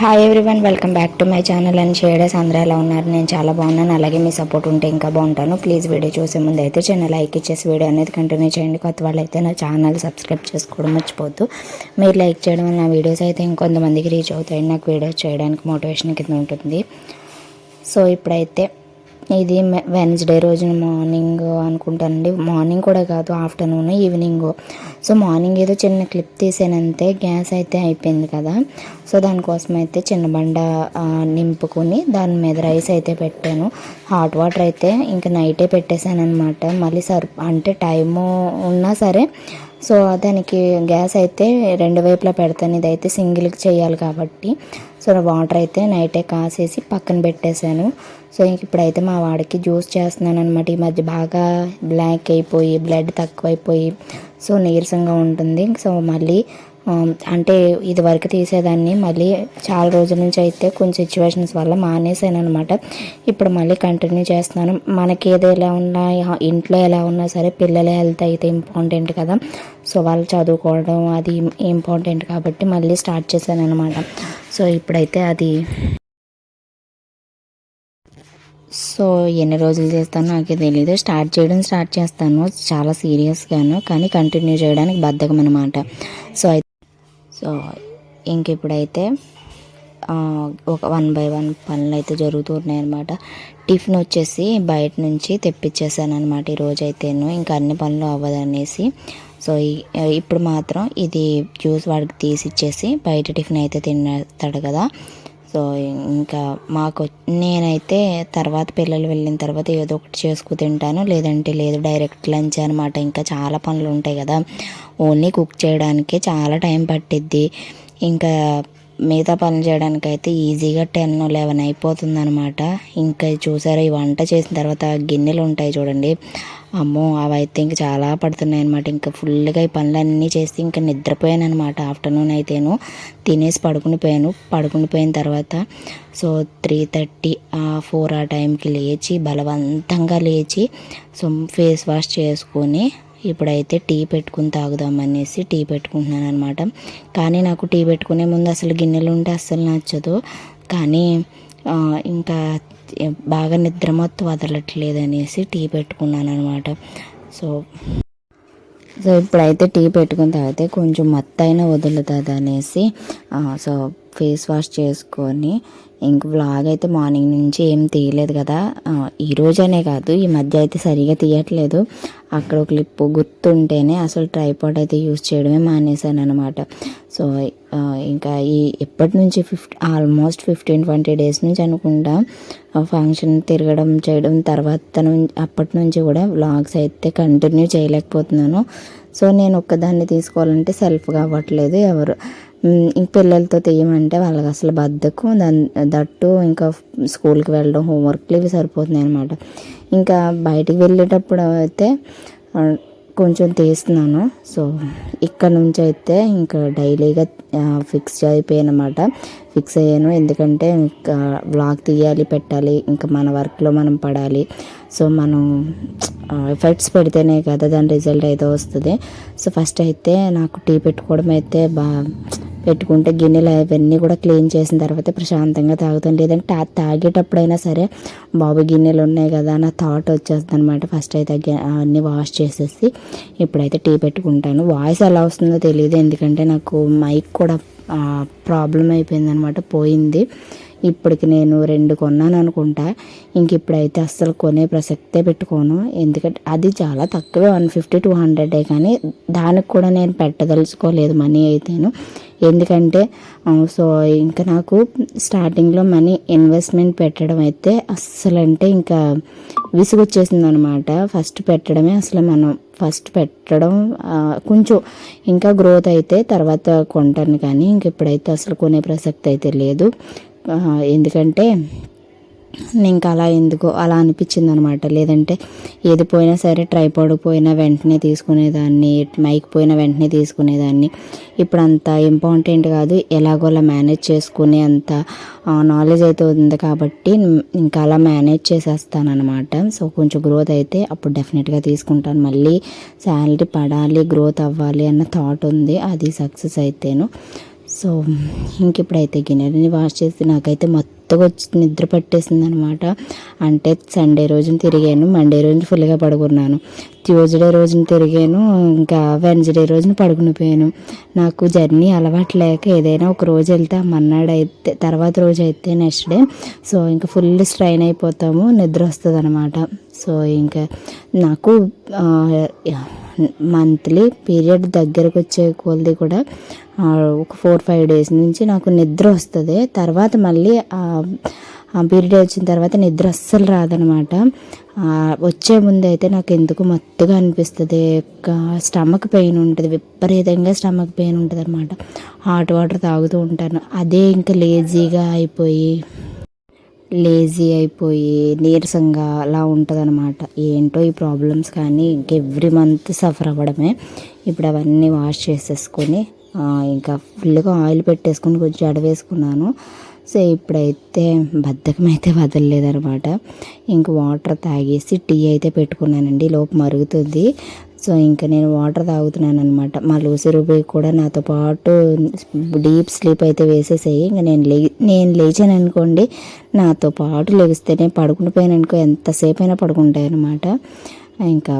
Hi everyone welcome back to my channel and shaders అందరూ ఎలా ఉన్నారు? నేను చాలా బాగున్నాను. అలాగే మీ సపోర్ట్ ఉంటే ఇంకా బాగుంటాను. ప్లీజ్ వీడియో చూసే ముందు అయితే చిన్న లైక్ ఇచ్చేసి వీడియో అనేది కంటిన్యూ చేయండి. కొత్త వాళ్ళు అయితే నా ఛానల్ సబ్స్క్రైబ్ చేసుకోవడం మర్చిపోద్దు మీరు లైక్ చేయడం వల్ల నా వీడియోస్ అయితే ఇంకొంతమందికి రీచ్ అవుతాయి. నాకు వీడియోస్ చేయడానికి మోటివేషన్ కింద ఉంటుంది. సో ఇప్పుడైతే ఇది వెన్స్డే రోజున మార్నింగ్ అనుకుంటానండి. మార్నింగ్ కూడా కాదు ఆఫ్టర్నూన్ ఈవినింగ్ సో మార్నింగ్ ఏదో చిన్న క్లిప్ తీసానంతే గ్యాస్ అయితే అయిపోయింది కదా. సో దానికోసం అయితే చిన్న బండ నింపుకొని దాని మీద రైస్ అయితే పెట్టాను. హాట్ వాటర్ అయితే ఇంకా నైటే పెట్టేశాను అనమాట మళ్ళీ సర్ అంటే టైము ఉన్నా సరే సో దానికి గ్యాస్ అయితే రెండు వైపులా పెడతాను. ఇదైతే సింగిల్కి చేయాలి కాబట్టి. సో వాటర్ అయితే నైటే కాసేసి పక్కన పెట్టేశాను. సో ఇంక ఇప్పుడైతే మా వాడికి జ్యూస్ చేస్తున్నాను అనమాట ఈ మధ్య బాగా బ్లాక్ అయిపోయి బ్లడ్ తక్కువైపోయి సో నీరసంగా ఉంటుంది. సో మళ్ళీ అంటే ఇది వరకు తీసేదాన్ని. మళ్ళీ చాలా రోజుల నుంచి అయితే కొన్ని సిచ్యువేషన్స్ వల్ల మానేసాను అనమాట ఇప్పుడు మళ్ళీ కంటిన్యూ చేస్తున్నాను. మనకి ఏది ఎలా ఉన్నా ఇంట్లో ఎలా ఉన్నా సరే పిల్లల హెల్త్ అయితే ఇంపార్టెంట్ కదా. సో వాళ్ళు చదువుకోవడం అది ఇంపార్టెంట్ కాబట్టి మళ్ళీ స్టార్ట్ చేశాను అనమాట సో ఇప్పుడైతే అది సో ఎన్ని రోజులు చేస్తానో నాకు తెలియదు స్టార్ట్ చేయడం స్టార్ట్ చేస్తాను. చాలా సీరియస్గాను కానీ కంటిన్యూ చేయడానికి బద్ధకం అనమాట సో అయితే సో ఇంక ఇప్పుడైతే ఒక వన్ బై వన్ పనులు అయితే జరుగుతున్నాయి అనమాట టిఫిన్ వచ్చేసి బయట నుంచి తెప్పించేసాను అనమాట ఈరోజు అయితేను ఇంకా అన్ని పనులు అవ్వదనేసి. సో ఇప్పుడు మాత్రం ఇది జ్యూస్ వాడికి తీసి ఇచ్చేసి బయట టిఫిన్ అయితే తినేస్తాడు కదా. సో ఇంకా మాకు నేనైతే తర్వాత పిల్లలు వెళ్ళిన తర్వాత ఏదో ఒకటి చేసుకు తింటాను. లేదంటే లేదు డైరెక్ట్ లంచ్ అనమాట ఇంకా చాలా పనులు ఉంటాయి కదా. ఓన్లీ కుక్ చేయడానికి చాలా టైం పట్టిద్ది. ఇంకా మిగతా పనులు చేయడానికి అయితే ఈజీగా టెన్ లెవెన్ అయిపోతుంది అనమాట ఇంకా చూసారా ఈ వంట చేసిన తర్వాత గిన్నెలు ఉంటాయి చూడండి. అమ్మో అవి అయితే ఇంకా చాలా పడుతున్నాయి అనమాట ఇంకా ఫుల్గా ఈ పనులన్నీ చేసి ఇంకా నిద్రపోయాను అనమాట ఆఫ్టర్నూన్ అయితేను. తినేసి పడుకుని పోయాను. పడుకుని పోయిన తర్వాత సో త్రీ థర్టీ ఫోర్ ఆ టైంకి లేచి బలవంతంగా లేచి సో ఫేస్ వాష్ చేసుకొని ఇప్పుడైతే టీ పెట్టుకుని తాగుదామనేసి టీ పెట్టుకుంటున్నాను అనమాట కానీ నాకు టీ పెట్టుకునే ముందు అసలు గిన్నెలు ఉంటే అస్సలు నచ్చదు. కానీ ఇంకా బాగా నిద్ర మొత్తం వదలట్లేదు అనేసి టీ పెట్టుకున్నాను అనమాట సో సో ఇప్పుడైతే టీ పెట్టుకుని తాగితే కొంచెం మత్తైనా వదులుతుంది అనేసి సో ఫేస్ వాష్ చేసుకొని ఇంక వ్లాగ్ అయితే మార్నింగ్ నుంచి ఏం తీయలేదు కదా. ఈ రోజనే కాదు ఈ మధ్య అయితే సరిగా తీయట్లేదు. అక్కడ ఒక క్లిప్ గుర్తుంటేనే అసలు ట్రైపాడ్ అయితే యూస్ చేయడమే మానేశాను అనమాట సో ఇంకా ఈ ఎప్పటి నుంచి fifty almost fifteen twenty days నుంచి అనుకుంటా ఫంక్షన్ తిరగడం చేయడం తర్వాత అప్పటి నుంచి కూడా వ్లాగ్స్ అయితే కంటిన్యూ చేయలేకపోతున్నాను. సో నేను ఒక్కదాన్ని తీసుకోవాలంటే సెల్ఫ్గా అవ్వట్లేదు. ఎవరు ఇంక పిల్లలతో తీయమంటే వాళ్ళకి అసలు బద్దకు దాని దట్టు ఇంకా స్కూల్కి వెళ్ళడం హోంవర్క్లు ఇవి సరిపోతున్నాయి అనమాట ఇంకా బయటికి వెళ్ళేటప్పుడు అయితే కొంచెం తీస్తున్నాను. సో ఇక్కడ నుంచి అయితే ఇంకా డైలీగా ఫిక్స్ అయిపోయాను అనమాట ఫిక్స్ అయ్యాను. ఎందుకంటే ఇంకా వ్లాగ్ తీయాలి పెట్టాలి ఇంకా మన వర్క్లో మనం పడాలి. సో మనం ఎఫర్ట్స్ పెడితేనే కదా దాని రిజల్ట్ అయితే వస్తుంది. సో ఫస్ట్ అయితే నాకు టీ పెట్టుకోవడం అయితే బా పెట్టుకుంటే గిన్నెలు అవన్నీ కూడా క్లీన్ చేసిన తర్వాత ప్రశాంతంగా తాగుతాను. లేదంటే ఆ తాగేటప్పుడైనా సరే బాబు గిన్నెలు ఉన్నాయి కదా నా థాట్ వచ్చేస్తుంది అనమాట ఫస్ట్ అయితే అన్నీ వాష్ చేసేసి ఇప్పుడైతే టీ పెట్టుకుంటాను. వాయిస్ ఎలా వస్తుందో తెలియదు ఎందుకంటే నాకు మైక్ కూడా ప్రాబ్లం అయిపోయింది అనమాట పోయింది. ఇప్పటికి నేను రెండు కొన్నాను అనుకుంటా. ఇంక ఇప్పుడైతే అస్సలు కొనే ప్రసక్తే పెట్టుకోను. ఎందుకంటే అది చాలా తక్కువే వన్ ఫిఫ్టీ టూ హండ్రెడే కానీ దానికి కూడా నేను పెట్టదలుచుకోలేదు మనీ అయితేను. ఎందుకంటే సో ఇంకా నాకు స్టార్టింగ్లో మనీ ఇన్వెస్ట్మెంట్ పెట్టడం అయితే అస్సలంటే ఇంకా విసుగొచ్చేసింది అనమాట ఫస్ట్ పెట్టడమే అసలు మనం ఫస్ట్ పెట్టడం కొంచెం ఇంకా గ్రోత్ అయితే తర్వాత కొంటాను కానీ ఇంక ఇప్పుడైతే అసలు కొనే ప్రసక్తి అయితే లేదు. ఎందుకంటే ఇంకా అలా ఎందుకో అలా అనిపించింది అనమాట లేదంటే ఏది పోయినా సరే ట్రైపాడ్ పోయినా వెంటనే తీసుకునేదాన్ని మైక్ పోయినా వెంటనే తీసుకునేదాన్ని. ఇప్పుడు అంత ఇంపార్టెంట్ కాదు ఎలాగోలా మేనేజ్ చేసుకునే అంత నాలెడ్జ్ అయితే ఉంది కాబట్టి ఇంకా అలా మేనేజ్ చేసేస్తాను అనమాట సో కొంచెం గ్రోత్ అయితే అప్పుడు డెఫినెట్గా తీసుకుంటాను. మళ్ళీ శాలరీ పడాలి గ్రోత్ అవ్వాలి అన్న థాట్ ఉంది అది సక్సెస్ అయితేను. సో ఇంక ఇప్పుడైతే గిన్నెలని వాష్ చేసి నాకైతే మొత్తం కొత్తగా వచ్చి నిద్ర పట్టేసింది అనమాట అంటే సండే రోజున తిరిగాను. మండే రోజున ఫుల్గా పడుకున్నాను. ట్యూస్డే రోజున తిరిగాను. ఇంకా వెన్స్డే రోజున పడుకుని పోయాను. నాకు జర్నీ అలవాటు లేక ఏదైనా ఒక రోజు వెళ్తే మన్నాడు అయితే తర్వాత రోజు అయితే నెక్స్ట్ డే సో ఇంకా ఫుల్ స్ట్రైన్ అయిపోతాము. నిద్ర వస్తుంది అనమాట సో ఇంకా నాకు మంత్లీ పీరియడ్ దగ్గరకు వచ్చే కొలది కూడా ఒక ఫోర్ ఫైవ్ డేస్ నుంచి నాకు నిద్ర వస్తుంది. తర్వాత మళ్ళీ ఆ పీరియడ్ వచ్చిన తర్వాత నిద్ర అస్సలు రాదనమాట. వచ్చే ముందు అయితే నాకు ఎందుకు మత్తుగా అనిపిస్తుంది? స్టమక్ పెయిన్ ఉంటుంది విపరీతంగా స్టమక్ పెయిన్ ఉంటుంది అనమాట హాట్ వాటర్ తాగుతూ ఉంటాను. అదే ఇంకా లేజీగా అయిపోయి లేజీ అయిపోయి నీరసంగా అలా ఉంటుంది అనమాట ఏంటో ఈ ప్రాబ్లమ్స్ కానీ ఇంక ఎవ్రీ మంత్ సఫర్ అవ్వడమే. ఇప్పుడు అవన్నీ వాష్ చేసేసుకొని ఇంకా ఫుల్గా ఆయిల్ పెట్టేసుకొని కొంచెం అడవేసుకున్నాను సో ఇప్పుడైతే బద్ధకం అయితే వదలలేదనమాట ఇంక వాటర్ తాగేసి టీ అయితే పెట్టుకున్నానండి. లోపు మరుగుతుంది. సో ఇంకా నేను వాటర్ తాగుతున్నాను అనమాట మా లూసి రూబీ కూడా నాతో పాటు డీప్ స్లీప్ అయితే వేసేసాయి. ఇంకా నేను లే నేను లేచాను అనుకోండి నాతో పాటు లెగిస్తేనే పడుకుని పోయాను అనుకో ఎంతసేపు అయినా పడుకుంటాయి అనమాట ఇంకా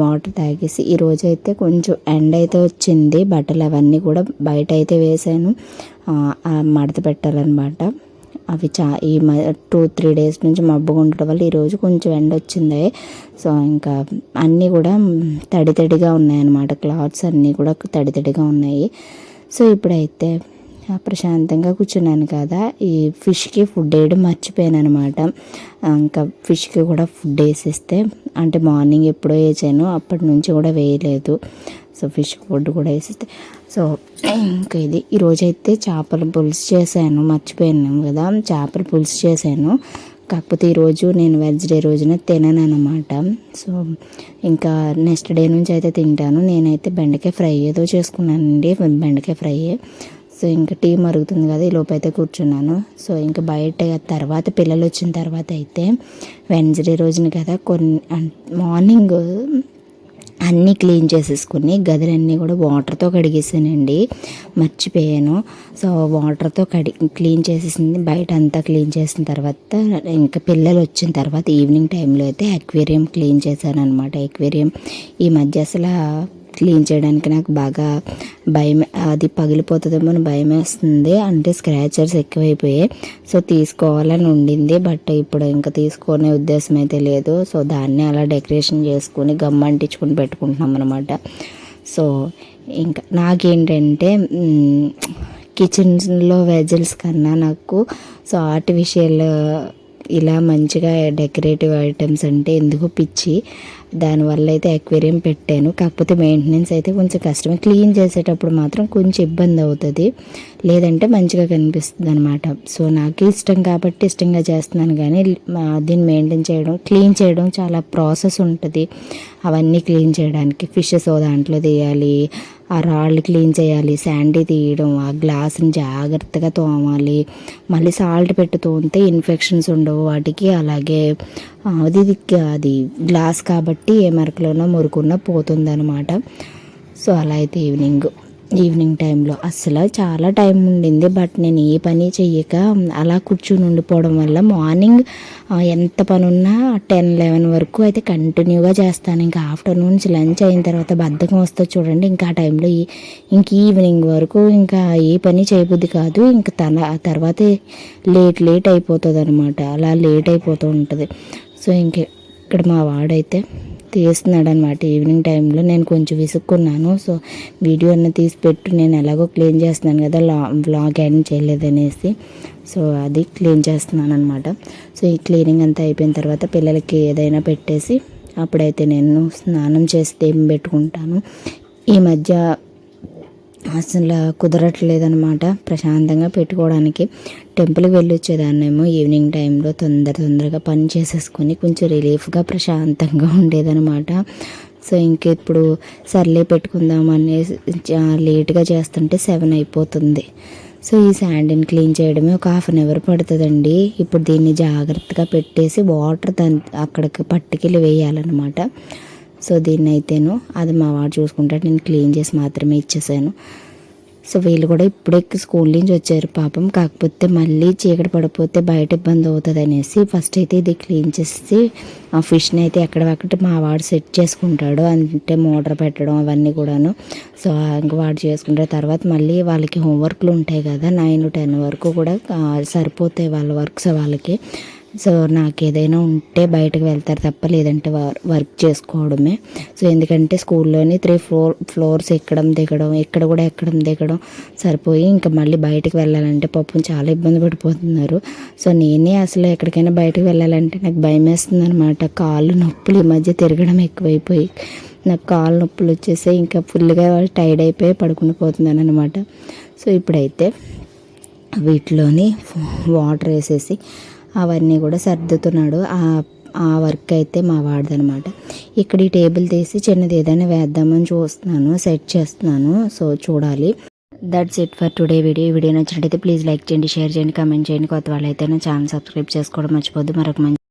వాటర్ తాగేసి ఈరోజు అయితే కొంచెం ఎండ అయితే వచ్చింది బట్టలు అవన్నీ కూడా బయట అయితే వేసాను. మడత పెట్టాలన్నమాట. అవి చా ఈ టూ త్రీ డేస్ నుంచి మబ్బుగా ఉండడం వల్ల ఈరోజు కొంచెం ఎండ వచ్చింది. సో ఇంకా అన్నీ కూడా తడి తడిగా ఉన్నాయన్నమాట. క్లాత్స్ అన్నీ కూడా తడి తడిగా ఉన్నాయి. సో ఇప్పుడైతే ప్రశాంతంగా కూర్చున్నాను కదా. ఈ ఫిష్కి ఫుడ్ వేయడం మర్చిపోయాను అనమాట ఇంకా ఫిష్కి కూడా ఫుడ్ వేసేస్తే అంటే మార్నింగ్ ఎప్పుడో వేసాను అప్పటి నుంచి కూడా వేయలేదు. సో ఫిష్ ఫుడ్ కూడా వేసేస్తే. సో ఇంకా ఇది. ఈరోజైతే చేపల పులుసు చేశాను. మర్చిపోయాను కదా. చేపల పులుసు చేశాను. కాకపోతే ఈరోజు నేను వెన్స్డే రోజున తినను అనమాట సో ఇంకా నెక్స్ట్ డే నుంచి అయితే తింటాను. నేనైతే బెండకాయ ఫ్రై ఏదో చేసుకున్నానండి. బెండకాయ ఫ్రై. సో ఇంకా టీ మరుగుతుంది కదా. ఈ లోపైతే కూర్చున్నాను. సో ఇంకా బయట తర్వాత పిల్లలు వచ్చిన తర్వాత అయితే వెన్స్డే రోజున కదా కొన్ని మార్నింగ్ అన్నీ క్లీన్ చేసేసుకుని గదులన్నీ కూడా వాటర్తో కడిగేసానండి. మర్చిపోయాను. సో వాటర్తో కడి క్లీన్ చేసేసింది. బయట అంతా క్లీన్ చేసిన తర్వాత ఇంకా పిల్లలు వచ్చిన తర్వాత ఈవినింగ్ టైంలో అయితే అక్వేరియం క్లీన్ చేశాను అనమాట అక్వేరియం ఈ మధ్య అసలు క్లీన్ చేయడానికి నాకు బాగా భయం అది పగిలిపోతుందేమో అని భయం వేస్తుంది అంటే స్క్రాచర్స్ ఎక్కువైపోయాయి. సో తీసుకోవాలని ఉండింది. బట్ ఇప్పుడు ఇంకా తీసుకునే ఉద్దేశం అయితే లేదు. సో దాన్ని అలా డెకరేషన్ చేసుకుని గమ్ అంటించుకుని పెట్టుకుంటున్నాం అనమాట సో ఇంకా నాకేంటంటే మ్, కిచెన్లో వెజల్స్ కన్నా నాకు సో ఆర్టిఫిషియల్ ఇలా మంచిగా డెకరేటివ్ ఐటమ్స్ అంటే ఎందుకు పిచ్చి? దానివల్ల అయితే అక్వేరియం పెట్టాను. కాకపోతే మెయింటెనెన్స్ అయితే కొంచెం కష్టమే. క్లీన్ చేసేటప్పుడు మాత్రం కొంచెం ఇబ్బంది అవుతుంది. లేదంటే మంచిగా కనిపిస్తుంది అనమాట సో నాకు ఇష్టం కాబట్టి ఇష్టంగా చేస్తున్నాను కానీ దీన్ని మెయింటైన్ చేయడం క్లీన్ చేయడం చాలా ప్రాసెస్ ఉంటుంది. అవన్నీ క్లీన్ చేయడానికి ఫిషెస్ ఓ దాంట్లో తీయాలి ఆ రాళ్ళు క్లీన్ చేయాలి శాండీ తీయడం ఆ గ్లాస్ని జాగ్రత్తగా తోమాలి. మళ్ళీ సాల్ట్ పెట్టి తోమితే ఇన్ఫెక్షన్స్ ఉండవు వాటికి. అలాగే అది అది గ్లాస్ కాబట్టి ఏ మరకలోనో మురుకున్న పోతుందనమాట సో అలా అయితే ఈవినింగ్. ఈవినింగ్ టైంలో అసలు చాలా టైం ఉండింది బట్ నేను ఏ పని చెయ్యక అలా కూర్చుని ఉండిపోవడం వల్ల మార్నింగ్ ఎంత పని ఉన్నా టెన్ లెవెన్ వరకు అయితే కంటిన్యూగా చేస్తాను. ఇంకా ఆఫ్టర్నూన్ లంచ్ అయిన తర్వాత బద్ధకం వస్తుంది చూడండి ఇంకా ఆ టైంలో ఇంక ఈవినింగ్ వరకు ఇంకా ఏ పని చేయబుద్ది కాదు. ఇంకా తన తర్వాత లేట్ లేట్ అయిపోతుంది అనమాట అలా లేట్ అయిపోతూ ఉంటుంది. సో ఇంక ఇక్కడ మా వాడైతే తీస్తున్నాడు అనమాట ఈవినింగ్ టైంలో నేను కొంచెం విసుక్కున్నాను. సో వీడియో అన్న తీసి పెట్టు నేను ఎలాగో క్లీన్ చేస్తున్నాను కదా లా వ్లాగ్ యాడ్ చేయలేదనేసి సో అది క్లీన్ చేస్తున్నాను అనమాట సో ఈ క్లీనింగ్ అంతా అయిపోయిన తర్వాత పిల్లలకి ఏదైనా పెట్టేసి అప్పుడైతే నేను స్నానం చేసి దేం పెట్టుకుంటాను. ఈ మధ్య అసలు కుదరట్లేదనమాట ప్రశాంతంగా పెట్టుకోవడానికి టెంపుల్కి వెళ్ళి వచ్చేదాన్నేమో ఈవినింగ్ టైంలో తొందర తొందరగా పని చేసేసుకొని కొంచెం రిలీఫ్గా ప్రశాంతంగా ఉండేదనమాట సో ఇంక ఇప్పుడు సర్లే పెట్టుకుందాం అనేసి లేట్గా చేస్తుంటే సెవెన్ అయిపోతుంది. సో ఈ శాండిని క్లీన్ చేయడమే ఒక హాఫ్ అన్ అవర్ పడుతుందండి. ఇప్పుడు దీన్ని జాగ్రత్తగా పెట్టేసి వాటర్ దాని అక్కడికి పట్టుకెళ్ళి వేయాలన్నమాట. సో దీన్ని అయితేను అది మా వాడు చూసుకుంటాడు. నేను క్లీన్ చేసి మాత్రమే ఇచ్చేసాను. సో వీళ్ళు కూడా ఇప్పుడే స్కూల్ నుంచి వచ్చారు పాపం. కాకపోతే మళ్ళీ చీకటి పడిపోతే బయట ఇబ్బంది అవుతుంది అనేసి ఫస్ట్ అయితే ఇది క్లీన్ చేసి ఆ ఫిష్ని అయితే ఎక్కడెక్కడ మా వాడు సెట్ చేసుకుంటాడు. అంటే మోటార్ పెట్టడం అవన్నీ కూడాను. సో ఇంకా వాడు చేసుకుంటారు తర్వాత మళ్ళీ వాళ్ళకి హోంవర్క్లు ఉంటాయి కదా నైన్ టెన్ వరకు కూడా సరిపోతాయి వాళ్ళ వర్క్స్ వాళ్ళకి. సో నాకు ఏదైనా ఉంటే బయటకు వెళ్తారు తప్ప లేదంటే వర్- వర్క్ చేసుకోవడమే. సో ఎందుకంటే స్కూల్లోని త్రీ ఫ్లోర్ ఫ్లోర్స్ ఎక్కడం దిగడం ఎక్కడ కూడా ఎక్కడం దిగడం సరిపోయి ఇంకా మళ్ళీ బయటకు వెళ్ళాలంటే పాపం చాలా ఇబ్బంది పడిపోతున్నారు. సో నేనే అసలు ఎక్కడికైనా బయటకు వెళ్ళాలంటే నాకు భయం వేస్తుంది అనమాట కాళ్ళు నొప్పులు ఈ మధ్య తిరగడం ఎక్కువైపోయి నాకు కాళ్ళు నొప్పులు వచ్చేసి ఇంకా ఫుల్గా టైర్డ్ అయిపోయి పడుకుని పోతున్నాను అనమాట సో ఇప్పుడైతే వీటిలోని వాటర్ వేసేసి అవన్నీ కూడా సర్దుతున్నాడు. ఆ ఆ వర్క్ అయితే మా వాడదనమాట. ఇక్కడ ఈ టేబుల్ తీసి చిన్నది ఏదైనా వేద్దామని చూస్తున్నాను సెట్ చేస్తున్నాను. సో చూడాలి. That's it for today video video నచ్చినట్టయితే ప్లీజ్ లైక్ చేయండి షేర్ చేయండి కామెంట్ చేయండి. కొత్త వాళ్ళైతే నా ఛానల్ సబ్స్క్రైబ్ చేసుకోవడం మర్చిపోద్దు మరొక మంచి